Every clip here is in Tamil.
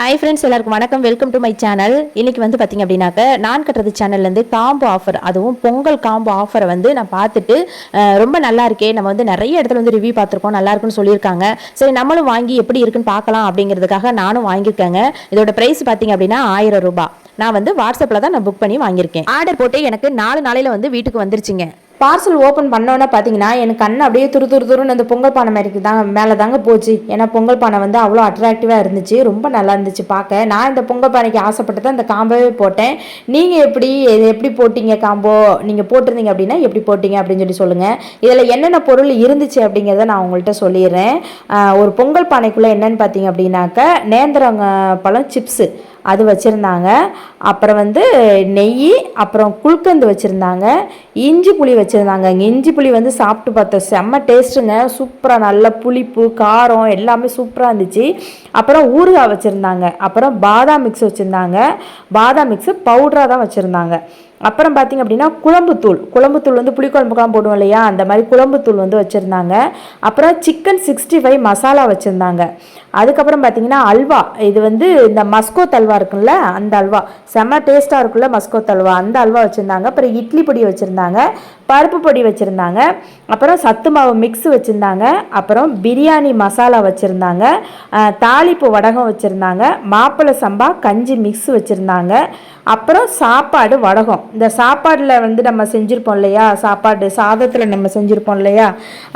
ஹாய் ஃப்ரெண்ட்ஸ் எல்லாருக்கும் வணக்கம். வெல்கம் டு மை சேனல் இன்னைக்கு வந்து பார்த்தீங்க அப்படின்னாக்க நான் கட்டுறது சேனல்லேருந்து காம்போ ஆஃபர் அதுவும் பொங்கல் காம்போ ஆஃபரை வந்து நான் பார்த்துட்டு ரொம்ப நல்லா இருக்கே. நம்ம வந்து நிறைய இடத்துல வந்து ரிவ்யூ பார்த்துருக்கோம். நல்லா இருக்குன்னு சொல்லியிருக்காங்க. சரி நம்மளும் வாங்கி எப்படி இருக்குன்னு பார்க்கலாம் அப்படிங்கிறதுக்காக நானும் வாங்கியிருக்கேங்க. இதோட ப்ரைஸ் பார்த்தீங்க அப்படின்னா ஆயிரம் ரூபாய். நான் வந்து வாட்ஸ்அப்பில் தான் நான் புக் பண்ணி வாங்கியிருக்கேன். ஆர்டர் போட்டு எனக்கு நாலு நாளையில் வந்து வீட்டுக்கு வந்துருச்சுங்க. பார்சல் ஓப்பன் பண்ணோன்னே பார்த்தீங்கன்னா எனக்கு கண் அப்படியே துரு துரு துருன்னு அந்த பொங்கல் பானை மாதிரி தாங்க மேலே தாங்க போச்சு. ஏன்னா பொங்கல் பானை வந்து அவ்வளோ அட்ராக்டிவாக இருந்துச்சு ரொம்ப நல்லா இருந்துச்சு பார்க்க. நான் இந்த பொங்கல் பானைக்கு ஆசைப்பட்டு தான் இந்த காம்போவே போட்டேன். நீங்கள் எப்படி இது எப்படி போட்டீங்க காம்போ? நீங்கள் போட்டிருந்தீங்க அப்படின்னா எப்படி போட்டீங்க அப்படின்னு சொல்லி சொல்லுங்கள் இதில் என்னென்ன பொருள் இருந்துச்சு அப்படிங்கிறத நான் உங்கள்கிட்ட சொல்லிடுறேன். ஒரு பொங்கல் பானைக்குள்ளே என்னன்னு பார்த்தீங்க அப்படின்னாக்க நேந்திரங்க பழம் சிப்ஸு. அது வச்சுருந்தாங்க. அப்புறம் வந்து நெய் அப்புறம் குழுக்கந்து வச்சுருந்தாங்க. இஞ்சி புளி வச்சுருந்தாங்க. இஞ்சி புளி வந்து சாப்பிட்டு பார்த்தோம் செம்ம டேஸ்ட்டுங்க. சூப்பராக நல்ல புளிப்பு காரம் எல்லாமே சூப்பராக இருந்துச்சு. அப்புறம் ஊறுகாய் வச்சுருந்தாங்க. அப்புறம் பாதாம் மிக்ஸ் வச்சுருந்தாங்க. பாதாம் மிக்ஸு பவுடராக தான் வச்சுருந்தாங்க. அப்புறம் பார்த்தீங்க அப்படின்னா குழம்புத்தூள் குழம்புத்தூள் வந்து புளிக்குழம்புக்கெல்லாம் போடுவோம் இல்லையா? அந்த மாதிரி குழம்புத்தூள் வந்து வச்சுருந்தாங்க. அப்புறம் சிக்கன் சிக்ஸ்டி ஃபைவ் மசாலா வச்சுருந்தாங்க. அதுக்கப்புறம் பார்த்தீங்கன்னா அல்வா. இது வந்து இந்த மஸ்கோ அல்வா இருக்குல்ல அந்த அல்வா. செம்ம டேஸ்ட்டாக இருக்குல்ல மஸ்கோ அல்வா அந்த அல்வா வச்சுருந்தாங்க. அப்புறம் இட்லி பொடி வச்சுருந்தாங்க. பருப்பு பொடி வச்சுருந்தாங்க அப்புறம் சத்து மாவு மிக்ஸ் வச்சுருந்தாங்க அப்புறம் பிரியாணி மசாலா வச்சுருந்தாங்க தாளிப்பு வடகம் வச்சுருந்தாங்க மாப்பிள்ளை சம்பா கஞ்சி மிக்ஸ் வச்சுருந்தாங்க அப்புறம் சாப்பாடு வடகம். இந்த சாப்பாடில் வந்து நம்ம செஞ்சுருப்போம் இல்லையா? சாப்பாடு சாதத்தில் நம்ம செஞ்சுருப்போம் இல்லையா?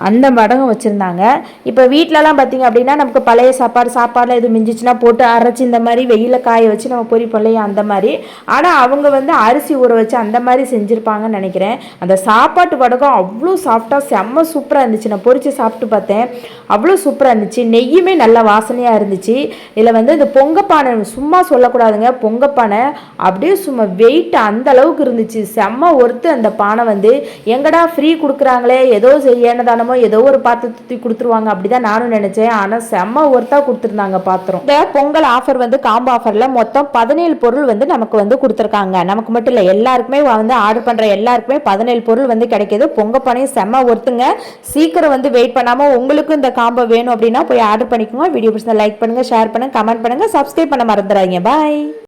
அந்த வடகம் வச்சுருந்தாங்க. இப்போ வீட்டிலலாம் பார்த்தீங்க அப்படின்னா நமக்கு பழைய சாப்பாடு சாப்பாடில் எதுவும் மிஞ்சிச்சுன்னா போட்டு அரைச்சி இந்த மாதிரி வெயில காய வச்சு நம்ம பொரிப்போம் இல்லையா? அந்த மாதிரி. ஆனால் அவங்க வந்து அரிசி ஊற வச்சு அந்த மாதிரி செஞ்சுருப்பாங்கன்னு நினைக்கிறேன். அந்த சாப்பாட்டு வடகம் அவ்வளோ சாஃப்டாக செம்ம சூப்பராக இருந்துச்சு. நான் பொரிச்சு சாப்பிட்டு பார்த்தேன். அவ்வளோ சூப்பராக இருந்துச்சு. நெய்யுமே நல்லா வாசனையாக இருந்துச்சு. இதில் வந்து இந்த பொங்கப்பானை சும்மா சொல்லக்கூடாதுங்க. பொங்கப்பானை அப்படியே சும்மா வெயிட் அந்த அளவுக்கு இருந்துச்சு. செம்ம ஒருத்து அந்த பானை வந்து. எங்கடா ஃப்ரீ கொடுக்குறாங்களே? ஏதோ செய்யனதானமோ ஏதோ ஒரு பாத்திரத்தை தூக்கி கொடுத்துருவாங்க அப்படி தான் நானும் நினச்சேன். ஆனால் செம்ம ஒர்த்தாக கொடுத்துருந்தாங்க பாத்திரம். இந்த பொங்கல் ஆஃபர் வந்து காம்போ ஆஃபரில் மொத்தம் பதினேழு பொருள் வந்து நமக்கு வந்து கொடுத்துருக்காங்க. நமக்கு மட்டும் இல்லை எல்லாருக்குமே வந்து ஆர்டர் பண்ணுற எல்லாருக்குமே பதினேழு பொருள் வந்து கிடைக்கிது. பொங்க பானையும் செம்ம ஒருத்துங்க. சீக்கிரம் வந்து வெயிட் பண்ணாமல் உங்களுக்கு இந்த காம்போ வேணும் அப்படின்னா போய் ஆர்டர் பண்ணிக்கோங்க. வீடியோ பிடிச்சா லைக் பண்ணுங்கள் ஷேர் பண்ணுங்கள் கமெண்ட் பண்ணுங்கள் சப்ஸ்கிரைப் பண்ண மறந்துடாதீங்க. பாய்